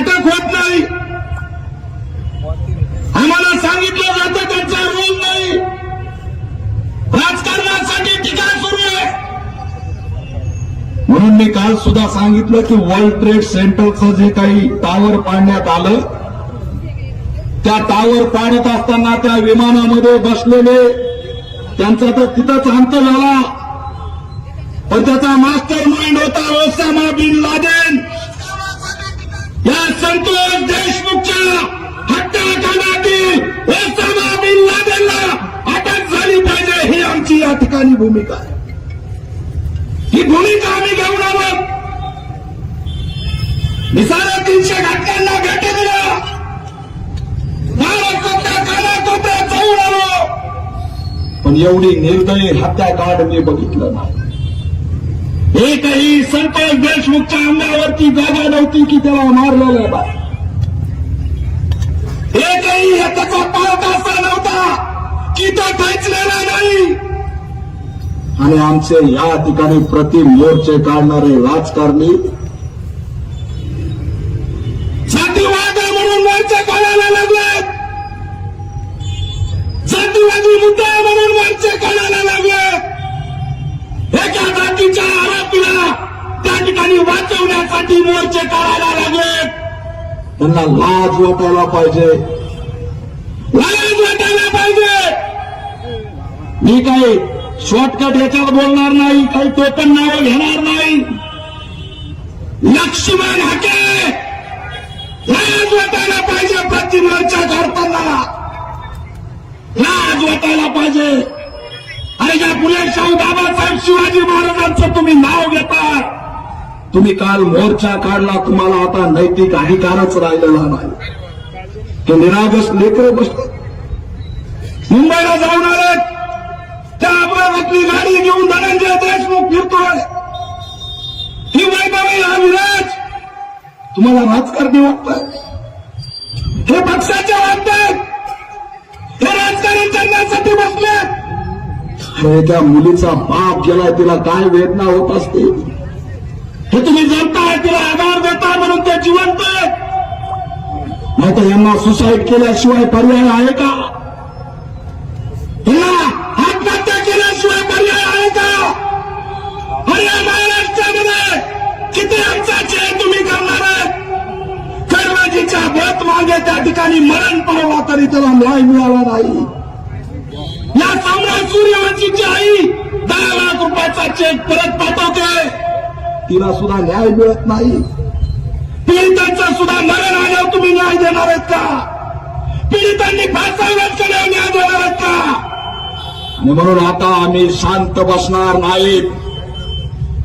अटक होत नाही. आम्हाला सांगितलं जातं त्यांचा रोल नाही. राजकारणासाठी टीका सुरू आहे. म्हणून मी काल सुद्धा सांगितलं की वर्ल्ड ट्रेड सेंटरचं जे काही टावर पाडण्यात आलं त्या टावर पाडत असताना त्या विमानामध्ये बसलेले त्यांचा तर तिथंच अंत झाला. पण त्याचा मास्टर माइंड होता ओसामा बिन लादेन. या संतोष देशमुखच्या हत्याकांडातील ओसामा बिन लादेनला अटक झाली पाहिजे ही आमची या ठिकाणी भूमिका आहे. ही भूमिका आम्ही घेऊन आहोत निसारा तीनशे घटकांना भेट दिल्या. महाराष्ट्रातल्या कानाकोपऱ्यात जाऊन आलो पण एवढी निर्दयी हत्याकांड मी बघितलं नाही. एकही संतोष देशमुखच्या अंगावरती जागा नव्हती की त्याला मारलेलं बा एकही त्याचा पालक असा नव्हता की तो ठेचलेला नाही. आणि आमचे या ठिकाणी प्रति मोर्चे काढणारे राजकारणी जातीवाद म्हणून मोर्चे काढायला लागले जातीवादी मुद्दा म्हणून मोर्चे काढायला वाचवण्यासाठी मोर्चे काढायला लागले. त्यांना लाज वाटायला पाहिजे. लाज वाटायला पाहिजे. मी काही शॉर्टकट याच्यात बोलणार नाही काही टोकन नावं घेणार नाही. लक्ष्मण हाके. लाज वाटायला पाहिजे प्रतिमोर्चा काढताना. लाज वाटायला पाहिजे. अरे या पुणे शाहू बाबासाहेब शिवाजी महाराजांचं तुम्ही नाव घेता. तुम्ही काल मोर्चा काढला तुम्हाला आता नैतिक अधिकारच राहिलेला नाही. ते निरागस लेकर बसले. मुंबईला जाऊन आले. त्या अपघातातली गाडी घेऊन धनंजय देशमुख फिरतोय. ही वैभवी हा विराज तुम्हाला राजकारणी वाटतंय? हे पक्षाचे वाटतात हे राजकारण करण्यासाठी बसले. त्या मुलीचा बाप गेलाय तिला काय वेदना होत असते? हे तुम्ही जाणताय तिला आधार देताय म्हणून ते जिवंत आहेत. नाही तर यांना सुसाईड केल्याशिवाय पर्याय आहे का? यांना आत्महत्या केल्याशिवाय पर्याय आहे का? अरे महाराष्ट्रामध्ये किती अंशाचे तुम्ही करणार आहेत? कर्माजीच्या भत मागे त्या ठिकाणी मरण पावला तरी त्याला न्याय मिळाला नाही. या सम्राट सूर्यवंशीची आई दहा लाख रुपयाचा चेक परत पाठवते. तिला सुद्धा न्याय मिळत नाही. पीडितांचा सुद्धा मरण आल्यावर तुम्ही न्याय देणार आहेत का? पीडितांनी फासावण्यात न्याय देणार आहेत का? आणि म्हणून आता आम्ही शांत बसणार नाहीत.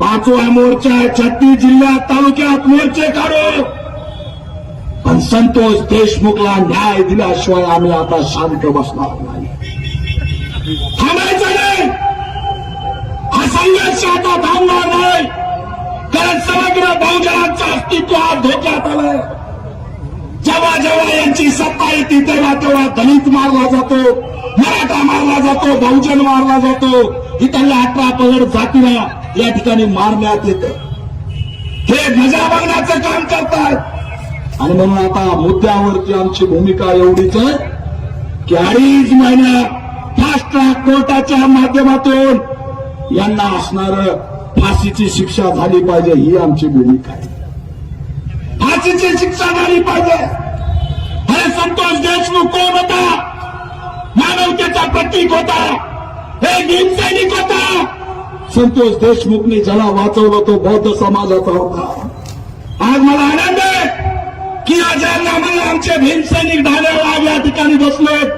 पाचवा मोर्चा छत्तीस जिल्ह्यात तालुक्यात मोर्चे काढू पण संतोष देशमुखला न्याय दिल्याशिवाय आम्ही आता शांत बसणार नाही. अस्तित्व आज धोक्यात आलंय. जेव्हा जेव्हा यांची सत्ता येते तेव्हा तेव्हा दलित मारला जातो मराठा मारला जातो बहुजन मारला जातो. इथल्या अठरा पगड जातीला या ठिकाणी मारण्यात येत. हे मजा बघण्याचं काम करतात आणि म्हणून आता मुद्द्यावरची आमची भूमिका एवढीच आहे की अडीच महिन्यात फास्ट ट्रॅक कोर्टाच्या माध्यमातून यांना असणार फाशीची शिक्षा झाली पाहिजे ही आमची भूमिका आहे. शिक्षा पाहिजे. अरे संतोष देशमुख कोण होता? मानवतेचा प्रतीक होता. हे भीमसैनिक होता. संतोष देशमुखने ज्याला वाचवलं तो बौद्ध समाजाचा होता. आज मला आनंद आहे की आज मला आमचे भीमसैनिक ढाण्याला आज या ठिकाणी बसलेत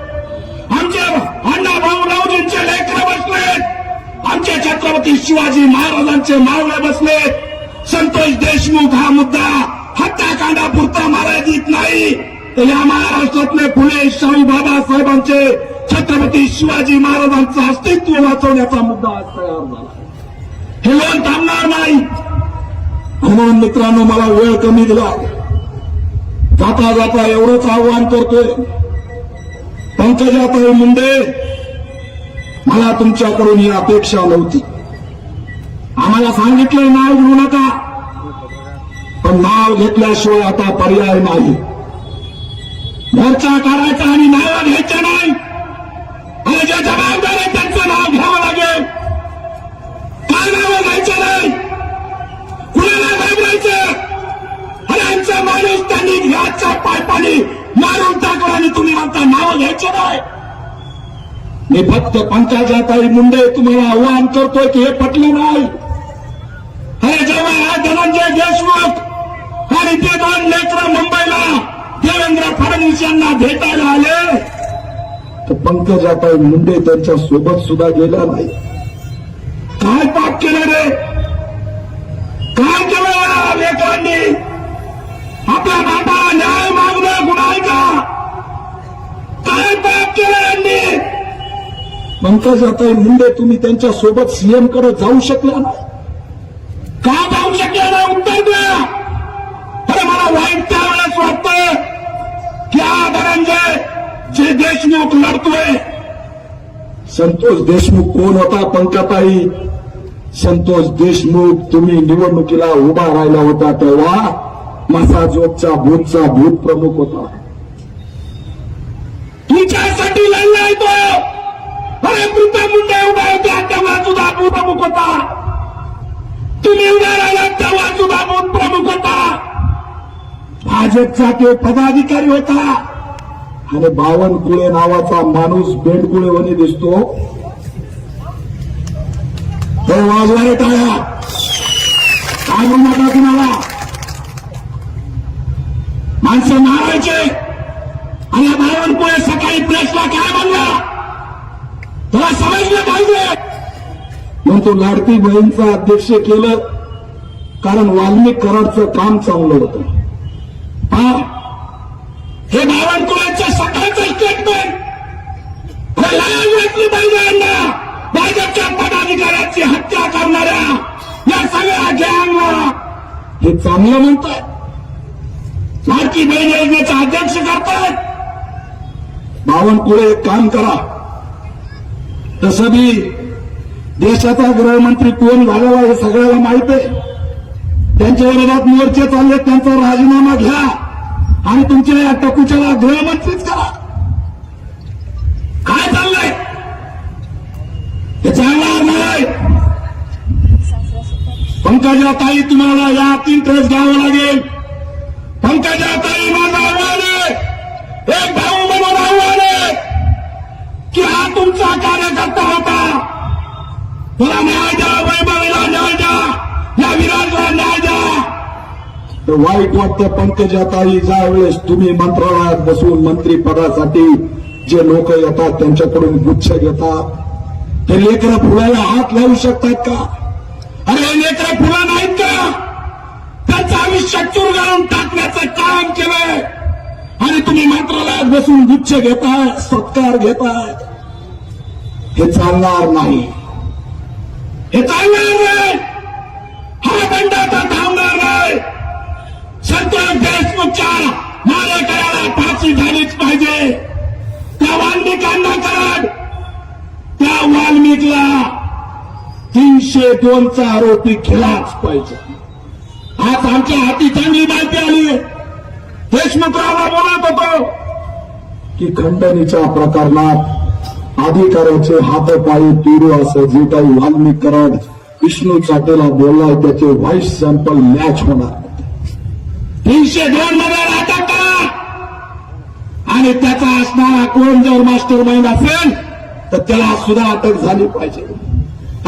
आमचे अण्णा भाऊ राऊजींचे लेखा बसलेत आमचे छत्रपती शिवाजी महाराजांचे मावळे बसलेत संतोष देशमुख हा मुद्दा हत्याकांडापुरता येत नाही. तर या महाराष्ट्रातले फुले शाहू बाबासाहेबांचे छत्रपती शिवाजी महाराजांचं अस्तित्व वाचवण्याचा मुद्दा आज तयार झाला हे लोन थांबणार नाही. म्हणून मित्रांनो मला वेळ कमी दिला. जाता जाता एवढंच आव्हान करतोय. पंकजाताई मुंडे मला तुमच्याकडून ही अपेक्षा नव्हती. आम्हाला सांगितलं नाही म्हणू नका. पण नाव घेतल्याशिवाय आता पर्याय नाही. मोर्चा काढायचा आणि नाव घ्यायचं नाही. आणि ज्या जबाबदार आहे त्यांचं नाव घ्यावं लागेल. काय नावं घ्यायचं नाही. कुणाला घाबरायचं? अरे आमचा माणूस त्यांनी घ्यायचा पायपाणी मारून टाकला आणि तुम्ही आता नाव घ्यायचं नाही. मी फक्त पंकजाताई मुंडे तुम्हाला आव्हान करतोय की हे पटलं नाही. अरे जेव्हा हा धनंजय देशमुख आणि ते दोन लेकर मुंबईला देवेंद्र फडणवीस यांना भेटायला आले. तर पंकजाताई मुंडे त्यांच्यासोबत सुद्धा गेला नाही. काय पाप केलं रे? काय केलं या लेकरांनी? आपल्या बापाला न्याय मागणं गुन्हा का? काय पाप केलं यांनी? पंकजाताई मुंडे तुम्ही त्यांच्यासोबत सीएमकडे जाऊ शकला नाही. का हा धनंजय जे देशमुख लढतोय. संतोष देशमुख कोण होता पंकताई संतोष देशमुख तुम्ही निवडणुकीला उभा राहिला होता तेव्हा मसाजोगचा भूतचा भूत प्रमुख होता. तुमच्यासाठी लढलाय तो अरे तुमचा मुंडे उभा होता तेव्हा सुद्धा भूत प्रमुख होता. तुम्ही उभा राहिला तेव्हा सुद्धा भूत प्रमुख होता. भाजपचा तो पदाधिकारी होता. आणि बावनकुळे नावाचा माणूस बेंडकुळेवणी दिसतो. तो वाजवाय टाळ्या सांगू नका कुणाला माणसं मारायचे. आणि बावनकुळे सकाळी प्रेसला काय म्हणला? तुला समजलं पाहिजे. म्हणून तो लाडकी बहीणचं अध्यक्ष केलं. कारण वाल्मिक कराडचं काम चांगलं होतं. हे चांगलं म्हणतात लाडकी बहीण योजनेचा अध्यक्ष करतायत. बावनकुळे एक काम करा. तसं बी देशाचा गृहमंत्री कोण झालेला हे सगळ्याला माहीत आहे. त्यांच्या विरोधात मोर्चे चालले त्यांचा राजीनामा घ्या आणि तुमच्या या टकूच्याला गृहमंत्रीच करा. पंकजा ताई तुम्हाला या तीन ट्रेस घ्यावं लागेल. पंकजा ताई माझं आव्हान आहे. एक भाऊ म्हणून आव्हान आहे. की हा तुमचा कार्यकर्ता होता. तुला न्याय द्या वैभवीला न्याय द्या या विराजला न्याय द्या. तर वाईट वाटतं पंकजाताई ताई ज्यावेळेस तुम्ही मंत्रालयात बसून मंत्रीपदासाठी जे लोक येतात त्यांच्याकडून गुच्छ घेतात. ते लेकरं फुलाला हात लावू शकतात का? अरे हे लेकरं नाहीत का? त्यांचं आम्ही शत्रू घालून टाकण्याचं काम केलंय. आणि तुम्ही मंत्रालयात बसून गुच्छ घेताय सत्कार घेताय. हे चालणार नाही. हे चालणार नाही. हा बंड आता थांबणार नाही. संतोष देशमुखच्या मारेकऱ्याला फाशी झालीच पाहिजे. त्या वाल्मिकांना कराड त्या वाल्मिकला तीनशे दोनचा आरोपी खिलाच पाहिजे. आज आमच्या हाती चांगली माहिती आली देशमुखरावला बोलत होतो की खंडणीच्या प्रकरणात अधिकाऱ्याचे हातपायी तुरू असं जे काही वाल्मिक विष्णू चाटेला बोललाय त्याचे व्हाईस सॅम्पल मॅच होणार. तीनशे दोन मध्ये अटक करा. आणि त्याचा असणारा कोण जर मास्टर माइंड असेल तर त्याला सुद्धा अटक झाली पाहिजे.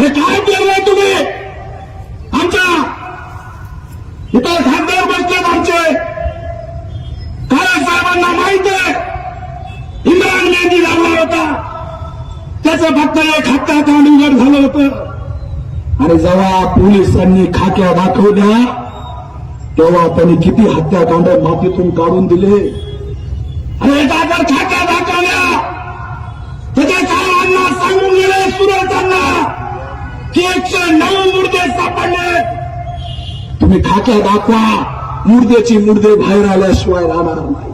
अरे काय केलंय तुम्ही आमच्या इथं खासदार बसलेत आमचे काळे साहेबांना माहीत आहे इम्रान मेहंदी झाला होता त्याचं फक्त एक हत्या कांड उघड झालं होतं आणि जेव्हा पोलिसांनी खाक्या दाखवल्या तेव्हा त्यांनी किती हत्याकांड मातीतून काढून दिले? अरे एकदा जर खाक्या दाखवल्या त्याच्या साहेबांना सांगून गेले सुरतांना की एकशे नऊ मुर्दे सापडले तुम्ही खाक्या दाखवा मुर्द्याची मुर्दे बाहेर आल्याशिवाय राहणार नाही.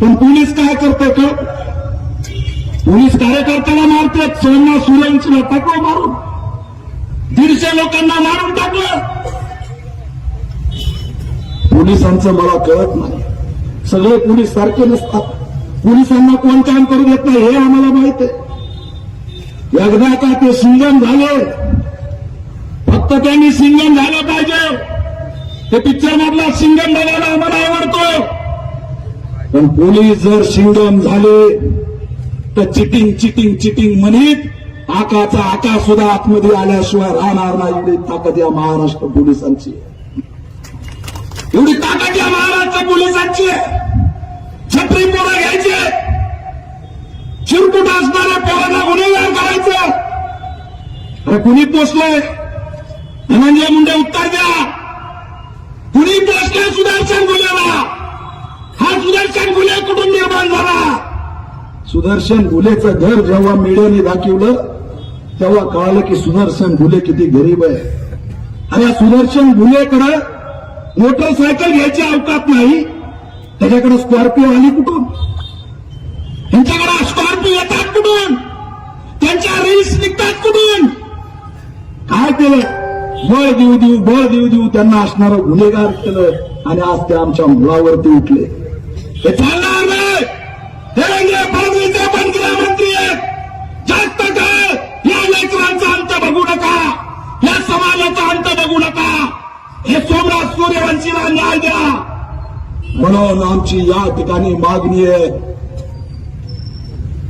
पण पोलीस काय करते का? पोलीस कार्यकर्त्याला मारतात सोमना सूर्यवंशीला टाकलं मारून. दीडशे लोकांना मारून टाकलं. पोलिसांचं मला कळत नाही. सगळे पोलीस सारखे नसतात. पोलिसांना कोण काम करू देत नाही हे आम्हाला माहीत आहे. एकदा का ते सिंगम झाले. फक्त त्यांनी सिंगम झालं पाहिजे. ते पिक्चर मधला सिंगम बघायला आम्हाला आवडतो. पण पोलीस जर सिंगम झाले तर चिटिंग चिटिंग चिटिंग म्हणित आकाचा आका सुद्धा आतमध्ये आल्याशिवाय राहणार नाही. एवढी ताकद या महाराष्ट्र पोलिसांची एवढी ताकद या महाराष्ट्र पोलिसांची आहे. छत्री पोरं आहे. चिरकुट असणाऱ्या पोरांना गुन्हेगार करायचं. अरे कुणी पोचलंय धनंजय मुंडे उत्तर द्या. कुणी पोचलंय सुदर्शन गुन्ह्याला हा सुदर्शन गुन्हे कुठून निर्माण झाला? सुदर्शन गुलेचं घर जेव्हा मीडियाने दाखवलं तेव्हा कळालं की सुदर्शन गुले किती गरीब आहे. आणि या सुदर्शन गुलेकडे मोटरसायकल घ्यायची अवकात नाही. त्याच्याकडे स्कॉर्पिओ आली कुठून? त्यांच्याकडे स्कॉर्पिओ येतात कुठून? त्यांच्या रील्स निघतात कुठून? काय केलं? बळ देऊ देऊ बळ देऊ देऊ त्यांना असणारं गुन्हेगार केलं आणि आज ते आमच्या मुलावरती उठले. हे चालणार नाही. देवेंद्र फडणवीस पण गृहमंत्री आहेत जास्त काळ या लेकरांचा अंत बघू नका. या समाजाचा अंत बघू नका. हे सोमराज सूर्यवंशीला न्याय द्या. म्हणून आमची या ठिकाणी मागणी आहे.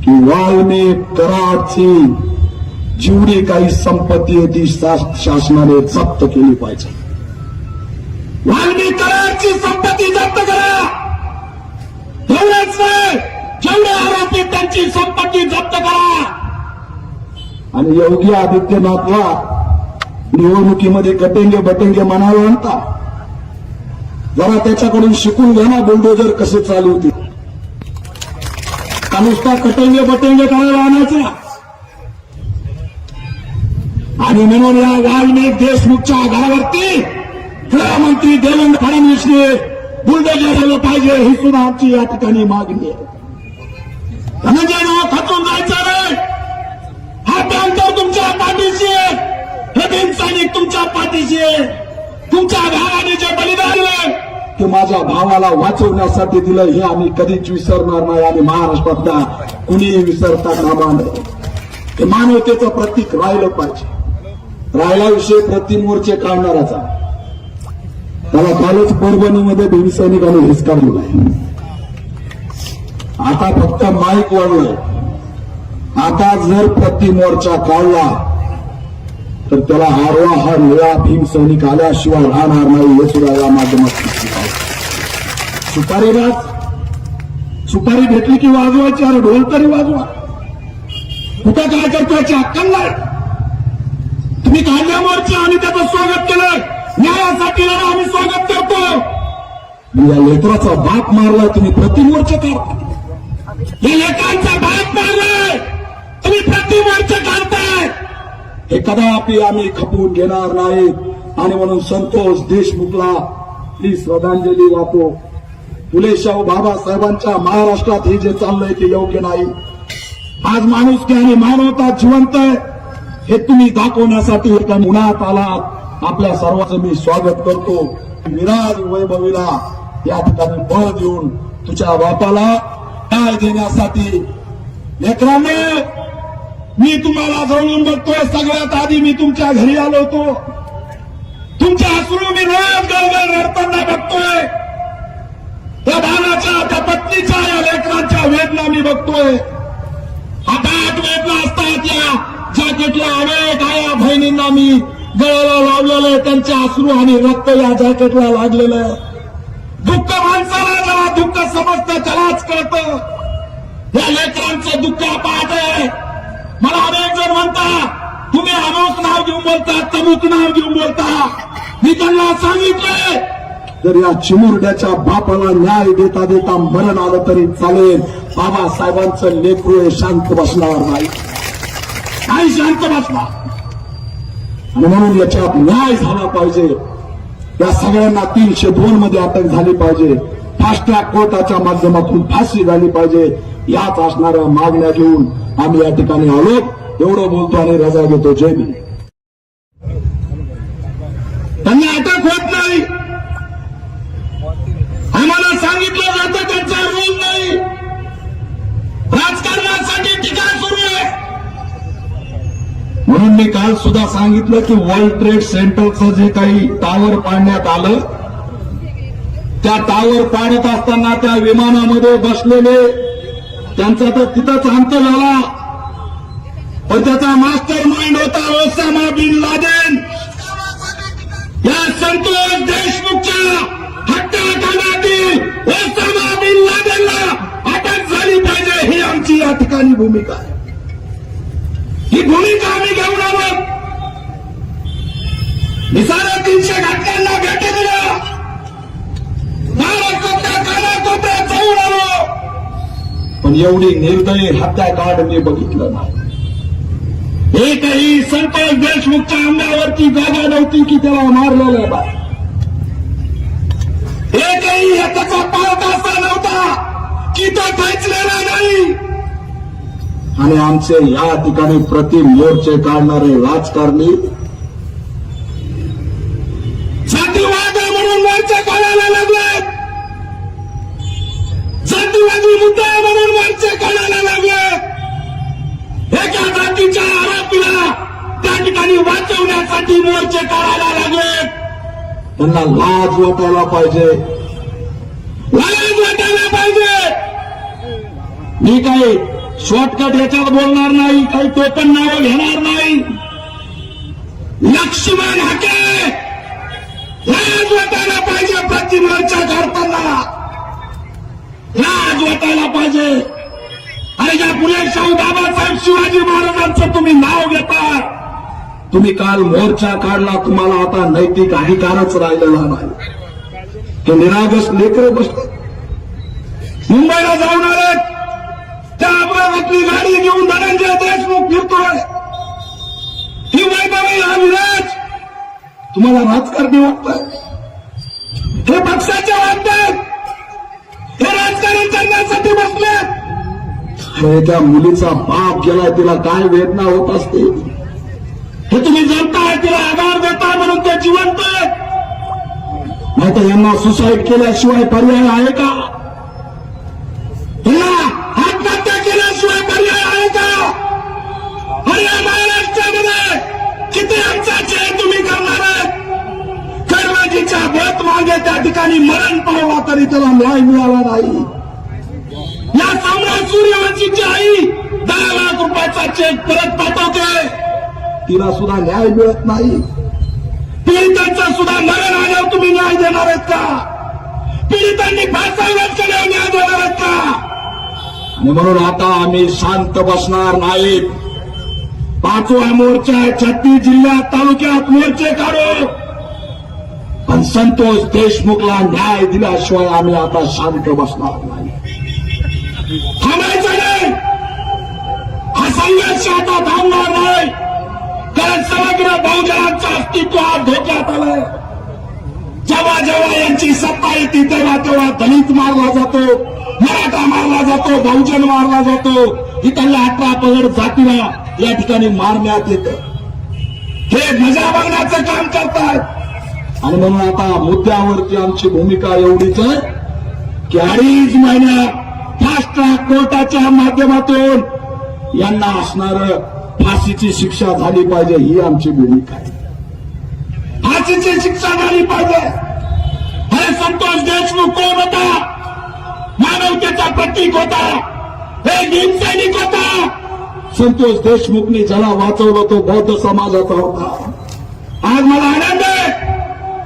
की वाल्मिक कराडची जेवढी काही संपत्ती आहे ती शासनाने जप्त केली पाहिजे. वाल्मिक कराडची संपत्ती जप्त करा. एवढेच नाही जेवढे आरोपी त्यांची संपत्ती जप्त करा. आणि योगी आदित्यनाथला निवडणुकीमध्ये कटेंगे बटेंगे म्हणावे म्हणता. जरा त्याच्याकडून शिकून घ्या ना बुलडोजर कसे होती का नुसता कटेंगे बटेंगे करायला आणायचा. आणि म्हणून या वाल्मिक देशमुखच्या घरावरती गृहमंत्री देवेंद्र फडणवीसने बुलडोजर झालं पाहिजे ही सुद्धा आमची या ठिकाणी मागणी आहे. धनंजय नाव खचून जायचं रे. हा बँकर तुमच्या पाठीशी आहे. हे बिनसैनिक तुमच्या पाठीशी आहे. तुमच्या भावाने जे बलिदान की माझ्या भावाला वाचवण्यासाठी दिलं हे आम्ही कधीच विसरणार नाही. आणि महाराष्ट्रातल्या कुणीही विसरता कामा नये. हे मानवतेचं प्रतीक राहिलं पाहिजे. राहिला विषय प्रतिमोर्चे काढणाराचा त्याला कालच परभणीमध्ये भीमसैनिकांनी हिसकावलेला आहे. आता फक्त माईक वाढलं आता जर प्रतिमोर्चा काढला तर त्याला हारवा हा निळा भीमसैनिक आल्याशिवाय राहणार नाही हे सुद्धा या माध्यमात सुपारी राज सुपारी भेटली की वाजवायची अरे ढोल तरी वाजवा. कुठं काय करतो याची अक्कल नाही. तुम्ही काढल्या मोर्चा आणि त्याचं स्वागत केलं न्यायासाठी लढा आम्ही स्वागत करतो या लेकराचा बाप मारलाय तुम्ही प्रतिमोर्चा काढता या लेकरांचा बाप मारलाय. तुम्ही प्रतिमोर्चा काढताय हे कदापि आम्ही खपवून घेणार नाही. आणि म्हणून संतोष देशमुखला ही श्रद्धांजली वाहतो. फुले शाहू बाबासाहेबांच्या महाराष्ट्रात हे जे चाललंय ते योग्य नाही. आज माणूस आणि मानवता जिवंत आहे हे तुम्ही दाखवण्यासाठी एका उन्हात आलात. आपल्या सर्वांचं मी स्वागत करतो. विराज वैभवीला या ठिकाणी बळ देऊन तुझ्या बापाला काय देण्यासाठी. लेकरांनी मी तुम्हाला जवळून बघतोय सगळ्यात आधी मी तुमच्या घरी आलो होतो. तुमच्या अश्रू मी रोज गळगळ रडताना बघतोय. त्या बाळाच्या त्या पत्नीच्या या लेकरांच्या वेदना मी बघतोय. हातात वेदना असतात या जॅकेटला. अनेक आया बहिणींना मी गळ्याला लावलेलं आहे. त्यांचे अश्रू आणि रक्त या जॅकेटला लागलेलं आहे. दुःख माणसाला जरा दुःख समजतं त्यालाच कळतं. या लेकरांचं दुःख पाहत आहे. मला अनेक जण म्हणता तुम्ही अमुक नाव घेऊन बोलता तमुक नाव घेऊन बोलता. मी त्यांना सांगितलंय जर या चिमुरड्याच्या बापाला न्याय देता देता मरण आलं तरी चालेल. बाबासाहेबांचं लेकरू हे शांत बसणार नाही. नाही शांत बसणार. म्हणून याच्यात न्याय झाला पाहिजे. या सगळ्यांना तीनशे दोन मध्ये अटक झाली पाहिजे. फास्ट ट्रॅक कोर्टाच्या माध्यमातून फाशी झाली पाहिजे. याच असणाऱ्या मागण्या घेऊन आम्ही या ठिकाणी आलो एवढं बोलतो आणि रजा घेतो. जय भीम त्यांना अटक होत नाही मी काल सुद्धा सांगितलं की वर्ल्ड ट्रेड सेंटरचं जे काही टावर पाडण्यात आलं त्या टावर पाडत असताना त्या विमानामध्ये बसलेले त्यांचा तर तिथंच अंत झाला. पण त्याचा मास्टर माइंड होता ओसामा बिन लादेन. या संतोष देशमुखच्या हत्याकांडातील ओसामा बिन लादेनला अटक झाली पाहिजे ही आमची या ठिकाणी भूमिका आहे. ही भूमिका आम्ही घेऊन आहोत साडे तीनशे घटकांना भेटी दिल्या. महाराष्ट्रातल्या कानाकोपऱ्यात जाऊन आलो. पण एवढी निर्दयी हत्याकांड मी बघितलं नाही. एकही संतोष देशमुखच्या अंगावरती जागा नव्हती की त्याला मारलेलं बा एकही त्याचा पालक असा नव्हता की तो खेचलेला नाही. आणि आमचे या ठिकाणी प्रति मोर्चे काढणारे राजकारणी जातीवाद म्हणून मोर्चे काढायला लागले जातीवादी मुद्दा म्हणून मोर्चे काढायला लागले एका जातीच्या आरोपीला त्या ठिकाणी वाचवण्यासाठी मोर्चे काढायला लागले. त्यांना लाज वाटायला पाहिजे. लाज वाटायला पाहिजे. मी काही शॉर्टकट याच्यावर बोलणार नाही काही टोकन नावं घेणार नाही. लक्ष्मण हाके! पाहिजे मोर्चा काढताना लाज वाटायला पाहिजे. अरे ज्या फुले शाहू बाबासाहेब शिवाजी महाराजांचं तुम्ही नाव घेता. तुम्ही काल मोर्चा काढला तुम्हाला आता नैतिक अधिकारच राहिलेला नाही. ते निरागस लेकर बसले. मुंबईला जाऊन आले. त्या अपघातातली गाडी घेऊन धनंजय देशमुख फिरतोय. ही वैभवी हा विराज तुम्हाला राजकारणी वाटतंय? हे पक्षाचे वाटतात हे राजकारण करण्यासाठी बसले. त्या मुलीचा बाप गेला तिला काय वेदना होत असते? हे तुम्ही जाणताय तिला आधार देताय म्हणून ते जिवंत आहेत. नाही तर यांना सुसाईड केल्याशिवाय पर्याय आहे का? भोत त्या ठिकाणी मरण पावला तरी त्याला न्याय मिळाला नाही. या सम्राट सूर्यवंशीची आई दहा लाख रुपयाचा चेक परत पाठवते. तिला सुद्धा न्याय मिळत नाही. पीडितांचा सुद्धा मरण आल्यावर तुम्ही न्याय देणार आहेत का? पीडितांनी फासाव्यात केल्यावर न्याय देणार आहेत का? आणि म्हणून आता आम्ही शांत बसणार नाहीत. पाचवा मोर्चा छत्तीस जिल्ह्यात तालुक्यात मोर्चे काढू संतोष देशमुखला न्याय दिल्याशिवाय आम्ही आता शांत बसणार नाही. थांबायचं नाही. हा संघर्ष आता थांबणार नाही. कारण समग्र बहुजनांचं अस्तित्व हा धोक्यात आलंय. जेव्हा जेव्हा यांची सत्ता येते तेव्हा तेव्हा दलित मारला जातो मराठा मारला जातो बहुजन मारला जातो. इथल्या अठरा पगड जातीला या ठिकाणी मारण्यात येतं. हे मजा बघण्याचं काम करतात आणि म्हणून आता मुद्द्यावरची आमची भूमिका एवढीच आहे की अडीच महिन्यात फास्ट ट्रॅक कोर्टाच्या माध्यमातून यांना असणार फाशीची शिक्षा झाली पाहिजे ही आमची भूमिका आहे. फाशीची शिक्षा झाली पाहिजे. हे संतोष देशमुख कोण होता? मानवतेचा प्रतीक होता. हे भीमसैनिक होता. संतोष देशमुखनी ज्याला वाचवलं तो बौद्ध समाजाचा होता. आज मला आनंद आहे.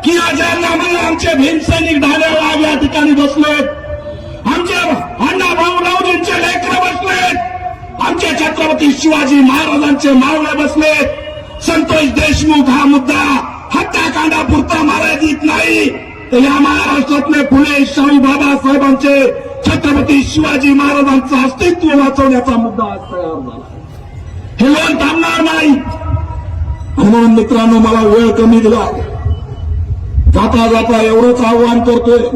की या आमचे भीम सैनिक ढाल्याला या ठिकाणी बसलेत. आमचे अण्णा भाऊ राऊजींचे लेकर बसलेत. आमचे छत्रपती शिवाजी महाराजांचे मावळे बसलेत. संतोष देशमुख हा मुद्दा हत्याकांडापुरता येत नाही. तर या महाराष्ट्रातले फुले शाही बाबासाहेबांचे छत्रपती शिवाजी महाराजांचं अस्तित्व वाचवण्याचा मुद्दा आज तयार झाला हे लोन थांबणार नाही म्हणून मित्रांनो मला वेळ कमी दिला जाता जाता एवढंच आव्हान करतोय.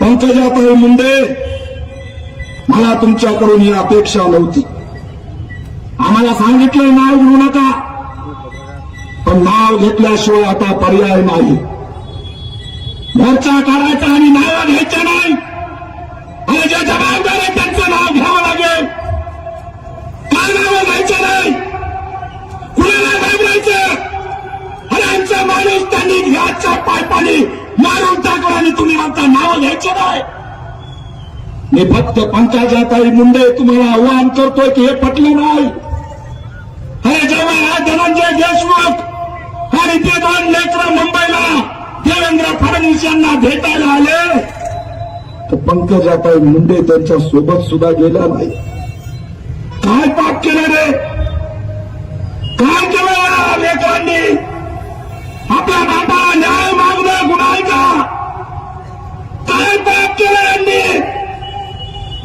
पंकजाताई मुंडे मला तुमच्याकडून ही अपेक्षा नव्हती. आम्हाला सांगितलं नाव घेऊ नका पण नाव घेतल्याशिवाय आता पर्याय नाही. मोर्चा काढायचा आणि नाव घ्यायचं नाही. आणि ज्या जबाबदारी त्यांचं नाव घ्यावं लागेल. काय नावं घ्यायचं नाही माझा माणूस त्यांनी घ्यायचा पायपाणी मारून टाकला आणि तुम्ही म्हणता नाव घ्यायचं नाही. मी फक्त पंकजाताई मुंडे तुम्हाला आव्हान करतोय की हे पटलं नाही. अरे जेव्हा धनंजय देशमुख आणि ते दोन लेकर मुंबईला देवेंद्र फडणवीस यांना भेटायला आले. तर पंकजाताई मुंडे त्यांच्यासोबत सुद्धा गेला नाही. काय पाप केलं रे? काय केलं लेकरांनी? आपल्या बापाला न्याय मागणं गुन्हा आहे का काय पाप केलं यांनी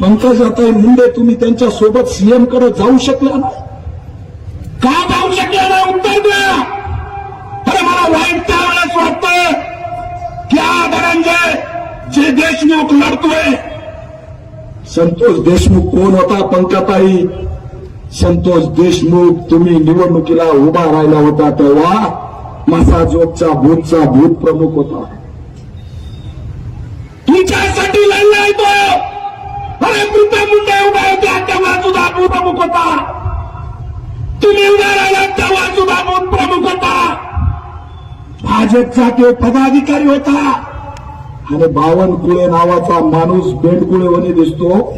पंकजाताई मुंडे तुम्ही त्यांच्यासोबत सीएमकडे जाऊ शकला ना? का जाऊ शकले ना उत्तर द्या. अरे मला वाईट त्यावेळेस वाटतं क्या हा धनंजय जे देशमुख लढतोय. संतोष देशमुख कोण होता पंकजाताई? संतोष देशमुख तुम्ही निवडणुकीला उभा राहिला होता तेव्हा मसाजोगचा भूतचा भूत प्रमुख होता. तुमच्यासाठी लढलाय तो. अरे प्रीतम मुंडे उभा होत्या तेव्हा सुद्धा भूत प्रमुख होता. तुम्ही उभा राहिला तेव्हा सुद्धा भूत प्रमुख होता. भाजपचा तो पदाधिकारी होता. आणि बावनकुळे नावाचा माणूस बेंडकुळेवणी दिसतो.